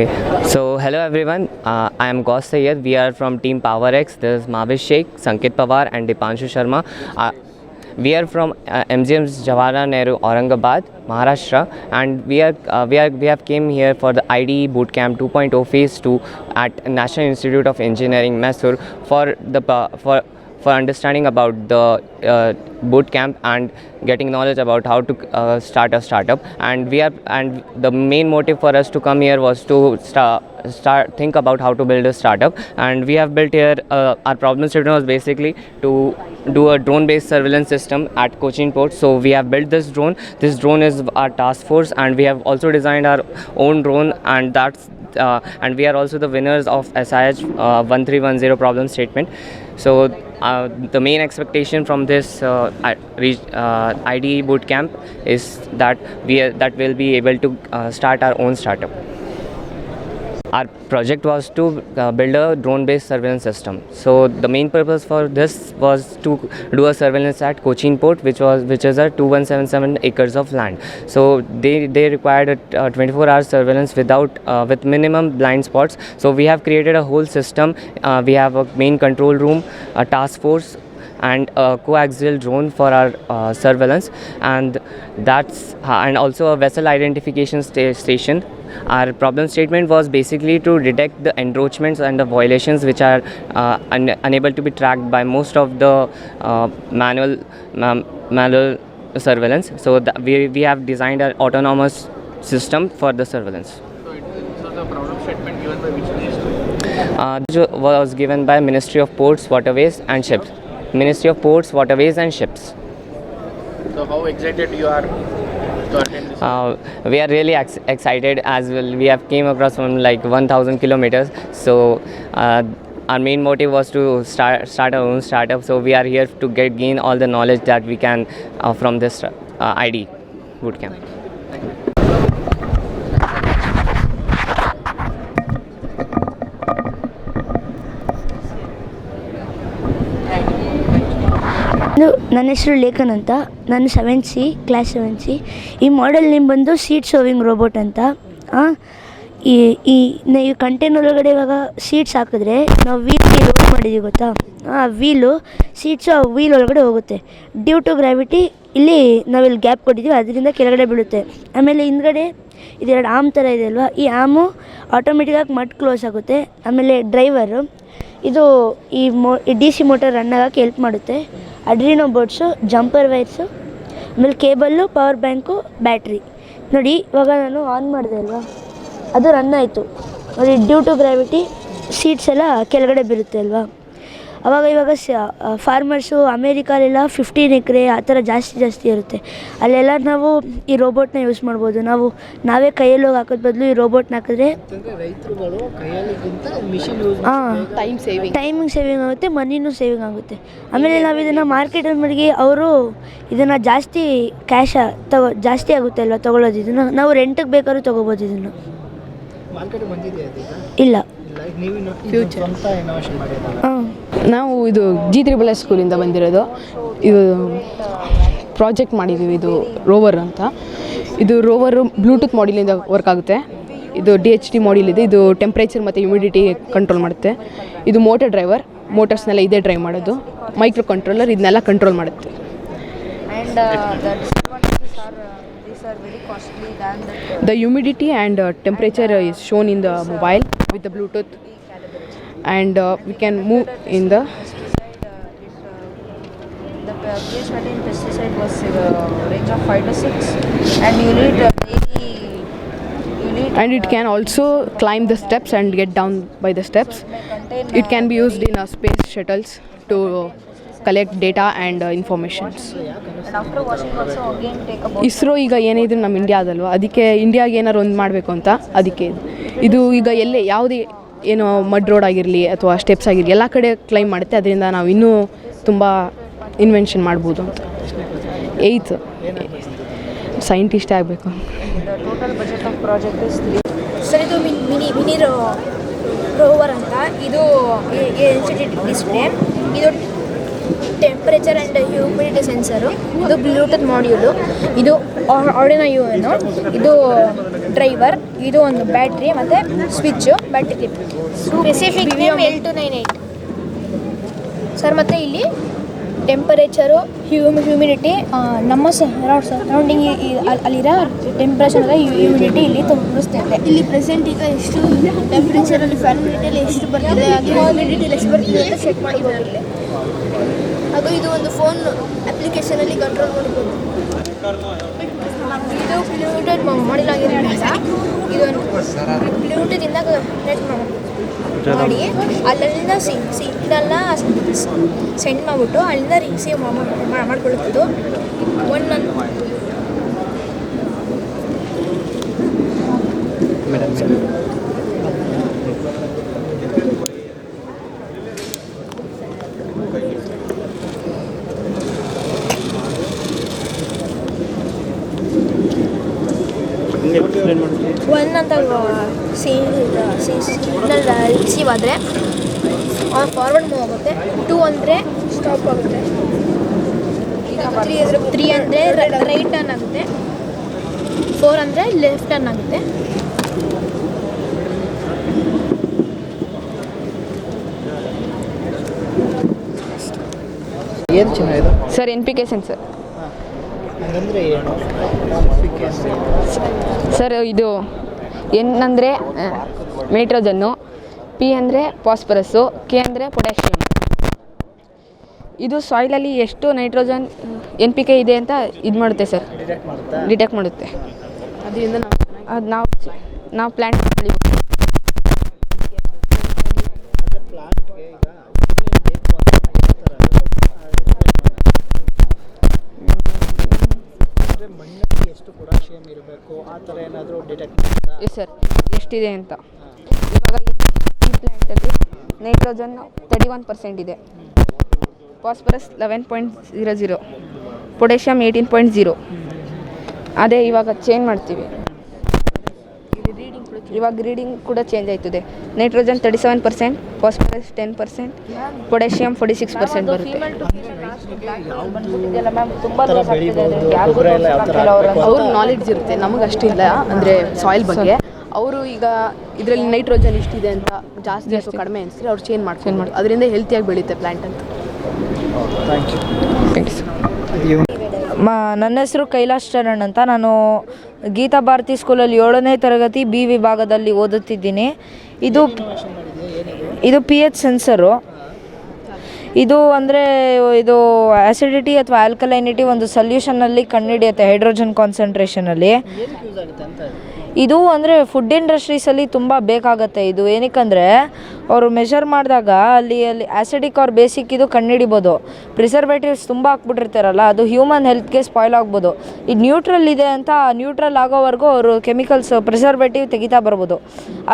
So, hello everyone. Uh, I am Gauss Sayyed. We are from Team PowerX. This is Mavish Sheikh, Sankit Pawar, and Dipanshu Sharma. Uh, we are from uh, MGM's Jawaharlal Nehru, Aurangabad, Maharashtra, and we are uh, we are we have came here for the IDE Bootcamp 2.0 Phase 2 at National Institute of Engineering, Mysore, for the pa- for for understanding about the uh, boot camp and getting knowledge about how to uh, start a startup. And we are and the main motive for us to come here was to start start think about how to build a startup. And we have built here uh, our problem statement was basically to do a drone based surveillance system at Cochin port. So we have built this drone. This drone is our task force and we have also designed our own drone and that's uh, and we are also the winners of SIH uh, 1310 problem statement. So uh, the main expectation from this uh, I- re- uh, IDE bootcamp is that we that we'll be able to uh, start our own startup. Our project was to uh, build a drone-based surveillance system. So the main purpose for this was to do a surveillance at Cochin Port, which was which is a 2177 acres of land. So they they required a 24-hour surveillance without uh, with minimum blind spots. So we have created a whole system. Uh, we have a main control room, a task force, and a coaxial drone for our uh, surveillance. And that's uh, and also a vessel identification sta- station. Our problem statement was basically to detect the encroachments and the violations which are uh, un- unable to be tracked by most of the uh, manual ma- manual surveillance. So that we, we have designed an autonomous system for the surveillance. So, it, so the problem statement given by which ministry? uh, this was given by ministry of ports waterways and ships ministry of ports waterways and ships. So, how excited you are to attend this? uh, we are really ex- excited as well. We have came across from like 1000 kilometers. So uh, our main motive was to start start our own startup. So we are here to get gain all the knowledge that we can uh, from this uh, id bootcamp ನನ್ನ ಹೆಸರು ಲೇಖನ್ ಅಂತ. ನಾನು seven C class seven C ಈ model ನಿಮ್ಮ ಬಂದು seat sowing robot ಅಂತ. ಈ ಈ ಈ ಕಂಟೈನರ್ ಒಳಗಡೆ ಇವಾಗ ಸೀಟ್ಸ್ ಹಾಕಿದ್ರೆ ನಾವು ವೀಲ್ ಲೋಡ್ ಮಾಡಿದ್ದೀವಿ ಗೊತ್ತಾ? ಆ ವೀಲು ಸೀಟ್ಸು ಆ ವೀಲ್ ಒಳಗಡೆ ಹೋಗುತ್ತೆ. ಡ್ಯೂ ಟು ಗ್ರಾವಿಟಿ ಇಲ್ಲಿ ನಾವಿಲ್ಲಿ ಗ್ಯಾಪ್ ಕೊಟ್ಟಿದ್ದೀವಿ. ಅದರಿಂದ ಕೆಳಗಡೆ ಬೀಳುತ್ತೆ. ಆಮೇಲೆ ಹಿಂದ್ಗಡೆ ಇದೆರಡು ಆಮ್ ಥರ ಇದೆ ಅಲ್ವಾ? ಈ ಆಮು ಆಟೋಮೆಟಿಕಾಗಿ ಮಟ್ ಕ್ಲೋಸ್ ಆಗುತ್ತೆ. ಆಮೇಲೆ ಡ್ರೈವರು ಇದು ಈ ಮೋ ಡಿ ಸಿ ಮೋಟರ್ ರನ್ ಆಗೋಕ್ಕೆ ಹೆಲ್ಪ್ ಮಾಡುತ್ತೆ. ಅಡ್ರಿನೋ ಬೋರ್ಡ್ಸು ಜಂಪರ್ ವೈರ್ಸು, ಆಮೇಲೆ ಕೇಬಲ್ಲು, ಪವರ್ ಬ್ಯಾಂಕು, ಬ್ಯಾಟ್ರಿ. ನೋಡಿ, ಇವಾಗ ನಾನು ಆನ್ ಮಾಡಿದೆ ಅಲ್ವಾ? ಅದು ರನ್ ಆಯಿತು. ನೋಡಿ, ಡ್ಯೂ ಟು ಗ್ರಾವಿಟಿ ಸೀಟ್ಸ್ ಎಲ್ಲ ಕೆಳಗಡೆ ಬೀರುತ್ತೆ ಅಲ್ವಾ? ಅವಾಗ ಇವಾಗ ಸ ಫಾರ್ಮರ್ಸು ಅಮೇರಿಕಾಲೆಲ್ಲ ಫಿಫ್ಟೀನ್ ಎಕ್ರೆ ಆ ಥರ ಜಾಸ್ತಿ ಜಾಸ್ತಿ ಇರುತ್ತೆ. ಅಲ್ಲೆಲ್ಲ ನಾವು ಈ ರೋಬೋಟ್ನ ಯೂಸ್ ಮಾಡ್ಬೋದು. ನಾವು ನಾವೇ ಕೈಯಲ್ಲಿ ಹೋಗಿ ಹಾಕೋದ್ ಬದಲು ಈ ರೋಬೋಟ್ನ ಹಾಕಿದ್ರೆ ಹಾಂ ಟೈಮ್ ಸೇವಿಂಗ್ ಟೈಮಿಂಗ್ ಸೇವಿಂಗ್ ಆಗುತ್ತೆ ಮನಿನೂ ಸೇವಿಂಗ್ ಆಗುತ್ತೆ. ಆಮೇಲೆ ನಾವು ಇದನ್ನು ಮಾರ್ಕೆಟಲ್ಲಿ ಮಡಿಗೆ ಅವರು ಇದನ್ನು ಜಾಸ್ತಿ ಕ್ಯಾಶ ತಗೋ ಜಾಸ್ತಿ ಆಗುತ್ತೆ ಅಲ್ವಾ ತೊಗೊಳೋದು ಇದನ್ನು? ನಾವು ರೆಂಟಿಗೆ ಬೇಕಾದ್ರೂ ತೊಗೋಬೋದು ಇದನ್ನು. ಮಾರ್ಕೆಟ್ ಇಲ್ಲ. ಫ್ಯೂಚರ್ ಹಾಂ. ನಾವು ಇದು ಜಿ ತ್ರಿಬಲ್ ಎಸ್ ಸ್ಕೂಲಿಂದ ಬಂದಿರೋದು. ಇದು ಪ್ರಾಜೆಕ್ಟ್ ಮಾಡಿದ್ದೀವಿ ಇದು ರೋವರ್ ಅಂತ. ಇದು ರೋವರು ಬ್ಲೂಟೂತ್ ಮಾಡಿಲಿಂದ ವರ್ಕ್ ಆಗುತ್ತೆ. ಇದು ಡಿ ಎಚ್ ಡಿ ಮಾಡಿಲ್ ಇದೆ. ಇದು ಟೆಂಪ್ರೇಚರ್ ಮತ್ತು ಹ್ಯುಮಿಡಿಟಿ ಕಂಟ್ರೋಲ್ ಮಾಡುತ್ತೆ. ಇದು ಮೋಟರ್ ಡ್ರೈವರ್. ಮೋಟರ್ಸ್ನೆಲ್ಲ ಇದೇ ಡ್ರೈವ್ ಮಾಡೋದು. ಮೈಕ್ರೋ ಕಂಟ್ರೋಲರ್ ಇದನ್ನೆಲ್ಲ ಕಂಟ್ರೋಲ್ ಮಾಡುತ್ತೆ. The humidity and temperature is shown in the mobile with the Bluetooth and uh, uh, we can move in the. Uh, uh, the uh, pesticide was uh, range of 5 to 6 and you need uh, daily. You need. and it can also climb the steps and get down by the steps. It can be used in uh, space shuttles to collect uh, also again take about. ISRO ಈಗ ಏನಿದ್ರು ನಮ್ಮ ಇಂಡಿಯಾದಲ್ವ ಅದಕ್ಕೆ ಇಂಡಿಯಾಗೆ ಏನಾರು ಒಂದು ಮಾಡಬೇಕು ಅಂತ ಅದಕ್ಕೆ. ಇದು ಈಗ ಎಲ್ಲೇ ಯಾವುದೇ ಏನೋ ಮಡ್ ರೋಡ್ ಆಗಿರಲಿ ಅಥವಾ ಸ್ಟೆಪ್ಸ್ ಆಗಿರಲಿ ಎಲ್ಲ ಕಡೆ ಕ್ಲೈಮ್ ಮಾಡುತ್ತೆ. ಅದರಿಂದ ನಾವು ಇನ್ನೂ ತುಂಬ ಇನ್ವೆನ್ಷನ್ ಮಾಡ್ಬೋದು ಅಂತ. ಏಯ್ತ್ ಸೈಂಟಿಸ್ಟೇ ಆಗಬೇಕು. ಸರ್ ಇದು ಮಿನಿ ಮಿನಿ ರೋವರ್ ಅಂತ. ಇದು ಡಿಸ್ಪ್ಲೇ ಇದು ಟೆಂಪರೇಚರ್ ಆ್ಯಂಡ್ ಹ್ಯೂಮಿಡಿಟಿ ಸೆನ್ಸರು ಇದು ಬ್ಲೂಟೂತ್ ಮಾಡ್ಯೂಲು ಇದು ಆಡಿನ ಯು ಏನು ಇದು ಡ್ರೈವರ್ ಇದು ಒಂದು ಬ್ಯಾಟ್ರಿ ಮತ್ತು switch battery clip specific L two nine eight sir ಮತ್ತು ಇಲ್ಲಿ ಟೆಂಪರೇಚರು ಹ್ಯೂಮ್ ಹ್ಯೂಮಿಡಿಟಿ ನಮ್ಮ ಸರೌಂಡಿಂಗ್ ಅಲ್ಲಿರೋ ಟೆಂಪ್ರೇಚರ್ ಹ್ಯೂಮಿಡಿಟಿ ಇಲ್ಲಿ ತೋರಿಸ್ತೇವೆ ಇಲ್ಲಿ ಪ್ರೆಸೆಂಟ್ ಈಗ ಎಷ್ಟು ಟೆಂಪ್ರೇಚರಲ್ಲಿ ಫ್ಯಾನ್ ಎಷ್ಟು ಬರ್ತಿದೆ ಅದು ಹ್ಯೂಮಿಡಿಟಿ ಎಷ್ಟು ಬರ್ತಿದೆ ಅಂತ ಚೆಕ್ ಮಾಡಿ ಇಲ್ಲಿ ಅದು ಇದು ಒಂದು ಫೋನ್ ಅಪ್ಲಿಕೇಶನ್ ಅಲ್ಲಿ ಕಂಟ್ರೋಲ್ ಮಾಡಬಹುದು ಇದು ಬ್ಲೂಟೂತ್ ಮಾಡಿಲ್ಲ ಇದು ಬ್ಲೂಟೂತಿಂದ ನೆಟ್ ಮಾಡಿ ಅಲ್ಲಿಂದ ಸಿ ಸಿಗ್ನಲ್ನ ಸೆಂಡ್ ಮಾಡಿಬಿಟ್ಟು ಅಲ್ಲಿಂದ ರಿಸೀವ್ ಮಾಡ್ಕೊಳ್ಳುತ್ತದು ಒಂದೊಂದು ಒನ್ ಅಂತ ಸಿ ಸಿಗ್ನಲ್ ರಿಸೀವ್ ಆದರೆ ಫಾರ್ವರ್ಡ್ ಮೂವ್ ಆಗುತ್ತೆ. ಟೂ ಅಂದರೆ ಸ್ಟಾಪ್ ಆಗುತ್ತೆ. ತ್ರೀ ಅಂದರೆ ತ್ರೀ ಅಂದರೆ ರೈಟ್ ಟರ್ನ್ ಆಗುತ್ತೆ. ಫೋರ್ ಅಂದರೆ ಲೆಫ್ಟ್ ಟರ್ನ್ ಆಗುತ್ತೆ. ಏನು ಚಿನ್ನ sir N P K sensor ಹಂಗಂದ್ರೆ ಏನು? ಸರ್ ಇದು ಎನ್ ಅಂದರೆ ನೈಟ್ರೋಜನ್ನು ಪಿ ಅಂದರೆ ಫಾಸ್ಫರಸ್ಸು ಕೆ ಅಂದರೆ ಪೊಟ್ಯಾಷಿಯಮ್ ಇದು ಸಾಯಿಲಲ್ಲಿ ಎಷ್ಟು ನೈಟ್ರೋಜನ್ ಎನ್ ಪಿ ಕೆ ಇದೆ ಅಂತ ಇದು ಮಾಡುತ್ತೆ ಸರ್. ಡಿಟೆಕ್ಟ್ ಮಾಡುತ್ತೆ? ಅದರಿಂದ ನಾವು ಅದು ನಾವು ನಾವು ಪ್ಲ್ಯಾಂಟ್ ಬೆಳಿಬೋದು ಅದೇ ಪ್ಲಾಂಟ್ಗೆ ಈಗ ಏನೇನ್ ಬೇಕು ಅಂತ ಹೇಳ್ತಾರೆ ಅಂದರೆ ಮಣ್ಣಲ್ಲಿ ಎಸ್ ಸರ್ ಎಷ್ಟಿದೆ ಅಂತ. ಇವಾಗ ಈ ಪ್ಲ್ಯಾಂಟಲ್ಲಿ ನೈಟ್ರೋಜನ್ ತರ್ಟಿ ಒನ್ ಪರ್ಸೆಂಟ್ ಇದೆ. Phosphorus eleven point zero zero potassium eighteen point zero ಅದೇ ಇವಾಗ ಚೇಂಜ್ ಮಾಡ್ತೀವಿ. ಇವಾಗ ರೀಡಿಂಗ್ ಕೂಡ ಚೇಂಜ್ ಆಯ್ತದೆ. Nitrogen thirty seven percent phosphorus ten percent potassium forty six percent ಬರುತ್ತೆ. ಅವ್ರ ನಾಲೆಡ್ಜ್ ಇರುತ್ತೆ ನಮಗೆ ಅಷ್ಟಿಲ್ಲ ಅಂದರೆ ಸಾಯಿಲ್ ಬಗ್ಗೆ. ಅವರು ಈಗ ಇದರಲ್ಲಿ ನೈಟ್ರೋಜನ್ ಇಷ್ಟಿದೆ ಅಂತ ಜಾಸ್ತಿ ಅಷ್ಟು ಕಡಿಮೆ ಅನಿಸಿದ್ರೆ ಅವ್ರು ಚೇಂಜ್ ಮಾಡ್ಕೊಂಡು ಮಾಡಿ ಅದರಿಂದ ಹೆಲ್ತಿಯಾಗಿ ಬೆಳೆಯುತ್ತೆ ಪ್ಲ್ಯಾಂಟ್ ಅಂತ. Thank you thank you sir ಮ ನನ್ನ ಹೆಸರು ಕೈಲಾಶ್ ಚರಣ್ ಅಂತ. ನಾನು ಗೀತಾ ಭಾರತಿ ಸ್ಕೂಲಲ್ಲಿ ಏಳನೇ ತರಗತಿ ಬಿ ವಿಭಾಗದಲ್ಲಿ ಓದುತ್ತಿದ್ದೀನಿ. ಇದು ಇದು ಪಿ ಎಚ್ ಸೆನ್ಸರು. ಇದು ಅಂದರೆ ಇದು ಆ್ಯಸಿಡಿಟಿ ಅಥವಾ ಆಲ್ಕಲೈನಿಟಿ ಒಂದು ಸೊಲ್ಯೂಷನಲ್ಲಿ ಕಂಡುಹಿಡಿಯುತ್ತೆ ಹೈಡ್ರೋಜನ್ ಕಾನ್ಸಂಟ್ರೇಷನಲ್ಲಿ ಇದು ಅಂದರೆ ಫುಡ್ ಇಂಡಸ್ಟ್ರೀಸಲ್ಲಿ ತುಂಬ ಬೇಕಾಗತ್ತೆ ಇದು. ಏನಕ್ಕಂದರೆ, ಅವರು ಮೆಷರ್ ಮಾಡಿದಾಗ ಅಲ್ಲಿ ಅಲ್ಲಿ ಆ್ಯಸಿಡಿಕ್ ಅವ್ರ ಬೇಸಿಕ್ ಇದು ಕಂಡುಹಿಡಿಬೋದು. ಪ್ರಿಸರ್ವೇಟಿವ್ಸ್ ತುಂಬ ಹಾಕ್ಬಿಟ್ಟಿರ್ತಾರಲ್ಲ, ಅದು ಹ್ಯೂಮನ್ ಹೆಲ್ತ್ಗೆ ಸ್ಪಾಯ್ಲ್ ಆಗ್ಬೋದು. ಇದು ನ್ಯೂಟ್ರಲ್ ಇದೆ ಅಂತ ನ್ಯೂಟ್ರಲ್ ಆಗೋವರೆಗೂ ಅವರು ಕೆಮಿಕಲ್ಸ್ ಪ್ರಿಸರ್ವೇಟಿವ್ ತೆಗಿತಾ ಬರ್ಬೋದು.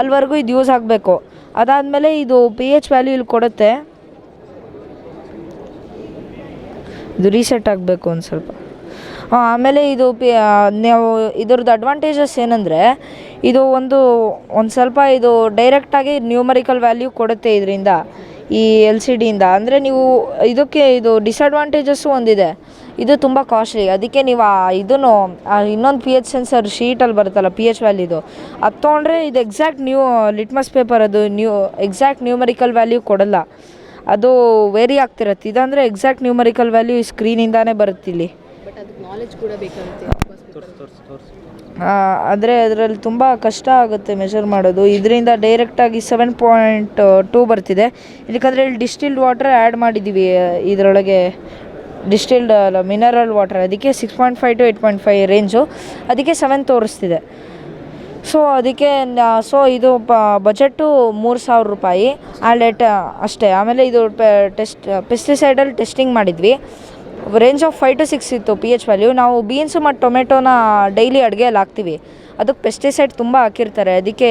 ಅಲ್ಲಿವರೆಗೂ ಇದು ಯೂಸ್ ಆಗಬೇಕು. ಅದಾದಮೇಲೆ ಇದು ಪಿ ಎಚ್ ವ್ಯಾಲ್ಯೂ ಇಲ್ಲಿ ಕೊಡುತ್ತೆ. ಇದು ರೀಸೆಟ್ ಆಗಬೇಕು ಒಂದು ಸ್ವಲ್ಪ. ಆಮೇಲೆ ಇದು ಪಿ ನಾವು ಇದ್ರದ್ದು ಅಡ್ವಾಂಟೇಜಸ್ ಏನಂದರೆ, ಇದು ಒಂದು ಒಂದು ಸ್ವಲ್ಪ ಇದು ಡೈರೆಕ್ಟಾಗಿ ನ್ಯೂಮರಿಕಲ್ ವ್ಯಾಲ್ಯೂ ಕೊಡುತ್ತೆ ಇದರಿಂದ, ಈ ಎಲ್ ಸಿ ಡಿಯಿಂದ ಅಂದರೆ ನೀವು ಇದಕ್ಕೆ ಇದು ಡಿಸ್ಅಡ್ವಾಂಟೇಜಸ್ಸು ಒಂದಿದೆ. ಇದು ತುಂಬ ಕಾಸ್ಟ್ಲಿ ಅದಕ್ಕೆ ನೀವು ಆ ಇದನ್ನು ಇನ್ನೊಂದು ಪಿ ಎಚ್ ಸೆನ್ಸರ್ ಶೀಟಲ್ಲಿ ಬರುತ್ತಲ್ಲ ಪಿ ಎಚ್ ವ್ಯಾಲ್ಯೂದು ಅದು ತೊಗೊಂಡ್ರೆ ಇದು ಎಕ್ಸಾಕ್ಟ್ ನ್ಯೂ ಲಿಟ್ಮಸ್ ಪೇಪರ್ ಅದು ನ್ಯೂ ಎಕ್ಸಾಕ್ಟ್ ನ್ಯೂಮರಿಕಲ್ ವ್ಯಾಲ್ಯೂ ಕೊಡಲ್ಲ. ಅದು ವೇರಿ ಆಗ್ತಿರತ್ತೆ. ಇದಂದರೆ ಎಕ್ಸಾಕ್ಟ್ ನ್ಯೂಮರಿಕಲ್ ವ್ಯಾಲ್ಯೂ ಈ ಸ್ಕ್ರೀನಿಂದಾನೇ ಬರುತ್ತೆ ಇಲ್ಲಿ ಬಟ್ ಅದಕ್ಕೆ ನಾಲೆಜ್ ಕೂಡ ಬೇಕಾಗುತ್ತೆ ಆದರೆ ಅದರಲ್ಲಿ ತುಂಬ ಕಷ್ಟ ಆಗುತ್ತೆ ಮೆಷರ್ ಮಾಡೋದು. ಇದರಿಂದ ಡೈರೆಕ್ಟಾಗಿ ಸೆವೆನ್ ಪಾಯಿಂಟ್ ಟೂ ಬರ್ತಿದೆ. ಇದಕ್ಕಂದರೆ ಇಲ್ಲಿ ಡಿಸ್ಟಿಲ್ಡ್ ವಾಟರ್ ಆ್ಯಡ್ ಮಾಡಿದ್ದೀವಿ ಇದರೊಳಗೆ ಡಿಸ್ಟಿಲ್ಡ್ ಅಲ್ಲ ಮಿನರಲ್ ವಾಟರ್ ಅದಕ್ಕೆ six point five to eight point five range ಅದಕ್ಕೆ ಸೆವೆನ್ ತೋರಿಸ್ತಿದೆ. ಸೊ ಅದಕ್ಕೆ ಸೊ ಇದು ಪ ಬಜೆಟ್ಟು ಮೂರು ಸಾವಿರ ರೂಪಾಯಿ. ಆ ಲೆಟ್ ಅಷ್ಟೇ. ಆಮೇಲೆ ಇದು ಟೆಸ್ಟ್ ಪೆಸ್ಟಿಸೈಡಲ್ಲಿ ಟೆಸ್ಟಿಂಗ್ ಮಾಡಿದ್ವಿ. Range of five to six ಇತ್ತು ಪಿ ಎಚ್ ವ್ಯಾಲ್ಯೂ ನಾವು ಬೀನ್ಸು ಮತ್ತು ಟೊಮೆಟೊನ ಡೈಲಿ ಅಡುಗೆಯಲ್ಲಿ ಹಾಕ್ತೀವಿ. ಅದಕ್ಕೆ ಪೆಸ್ಟಿಸೈಡ್ ತುಂಬ ಹಾಕಿರ್ತಾರೆ. ಅದಕ್ಕೆ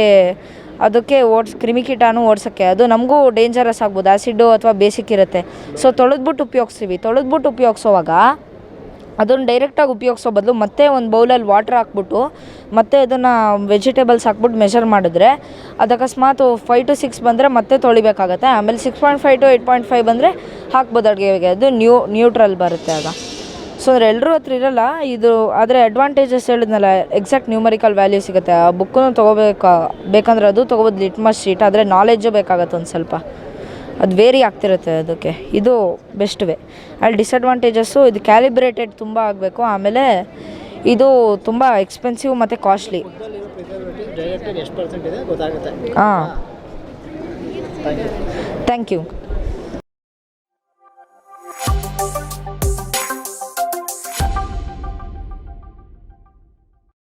ಅದಕ್ಕೆ ಓಡ್ಸ್ ಕ್ರಿಮಿಕೀಟಾನು ಓಡ್ಸೋಕ್ಕೆ. ಅದು ನಮಗೂ ಡೇಂಜರಸ್ ಆಗ್ಬೋದು. ಆ್ಯಸಿಡ್ಡು ಅಥವಾ ಬೇಸಿಕ್ ಇರುತ್ತೆ. ಸೊ ತೊಳೆದ್ಬಿಟ್ಟು ಉಪಯೋಗಿಸ್ತೀವಿ. ತೊಳೆದ್ಬಿಟ್ಟು ಉಪಯೋಗಿಸೋವಾಗ ಅದನ್ನು ಡೈರೆಕ್ಟಾಗಿ ಉಪಯೋಗಿಸೋ ಬದಲು ಮತ್ತೆ ಒಂದು ಬೌಲಲ್ಲಿ ವಾಟ್ರ್ ಹಾಕ್ಬಿಟ್ಟು, ಮತ್ತೆ ಅದನ್ನು ವೆಜಿಟೇಬಲ್ಸ್ ಹಾಕ್ಬಿಟ್ಟು ಮೆಷರ್ ಮಾಡಿದ್ರೆ ಅದು ಅಕಸ್ಮಾತ್ ಫೈವ್ ಟು ಸಿಕ್ಸ್ ಬಂದರೆ ಮತ್ತೆ ತೊಳಿಬೇಕಾಗತ್ತೆ. ಆಮೇಲೆ six point five to eight point five ಬಂದರೆ ಹಾಕ್ಬೋದು ಅಡುಗೆಗೆ. ಅದು ನ್ಯೂ ನ್ಯೂಟ್ರಲ್ ಬರುತ್ತೆ ಆಗ. ಸೊ ಅಂದರೆ ಎಲ್ಲರೂ ಹತ್ರ ಇರಲ್ಲ, ಇದು ಆದರೆ ಅಡ್ವಾಂಟೇಜಸ್ ಹೇಳಿದ್ನಲ್ಲ ಎಕ್ಸಾಕ್ಟ್ ನ್ಯೂಮರಿಕಲ್ ವ್ಯಾಲ್ಯೂ ಸಿಗುತ್ತೆ. ಆ ಬುಕ್ಕನ್ನು ತೊಗೋಬೇಕಾ, ಬೇಕಂದ್ರೆ ಅದು ತೊಗೋಬೋದು ಲಿಟ್ಮಸ್ ಶೀಟ್ ಆದರೆ ನಾಲೆಡ್ಜು ಬೇಕಾಗತ್ತೆ ಒಂದು ಸ್ವಲ್ಪ. ಅದು ವೇರಿ ಆಗ್ತಿರುತ್ತೆ ಅದಕ್ಕೆ. ಇದು ಬೆಸ್ಟ್ ವೇ. ಅಲ್ಲಿ ಡಿಸಡ್ವಾಂಟೇಜಸ್ಸು ಇದು ಕ್ಯಾಲಿಬ್ರೇಟೆಡ್ ತುಂಬ ಆಗಬೇಕು. ಆಮೇಲೆ ಇದು ತುಂಬ ಎಕ್ಸ್ಪೆನ್ಸಿವ್ ಮತ್ತು ಕಾಸ್ಟ್ಲಿ ಹಾಂ. Thank you